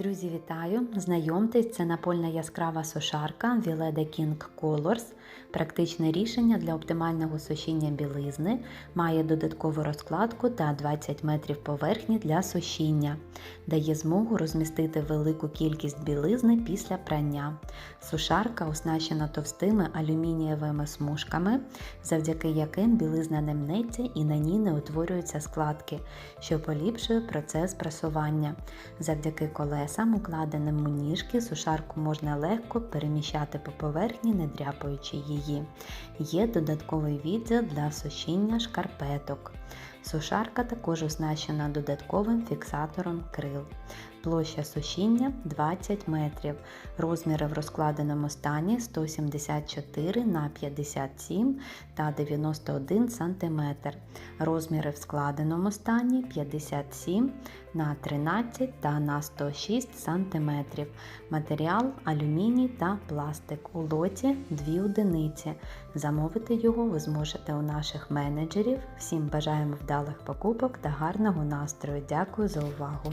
Друзі, вітаю! Знайомтесь, це напольна яскрава сушарка Vileda King Colors. Практичне рішення для оптимального сушіння білизни. Має додаткову розкладку та 20 метрів поверхні для сушіння. Дає змогу розмістити велику кількість білизни після прання. Сушарка оснащена товстими алюмінієвими смужками, завдяки яким білизна не мнеться і на ній не утворюються складки, що поліпшує процес прасування. Завдяки колесам, укладеним у ніжки, сушарку можна легко переміщати по поверхні, не дряпаючи її. Є додатковий відділ для сушіння шкарпеток. Сушарка також оснащена додатковим фіксатором крил. Площа сушіння 20 метрів. Розміри в розкладеному стані 174 на 57 та 91 см. Розміри в складеному стані 57 на 13 та на 106 см. Матеріал алюміній та пластик. У лоті 2 одиниці. Замовити його ви зможете у наших менеджерів. Всім бажаємо вдалих покупок та гарного настрою. Дякую за увагу!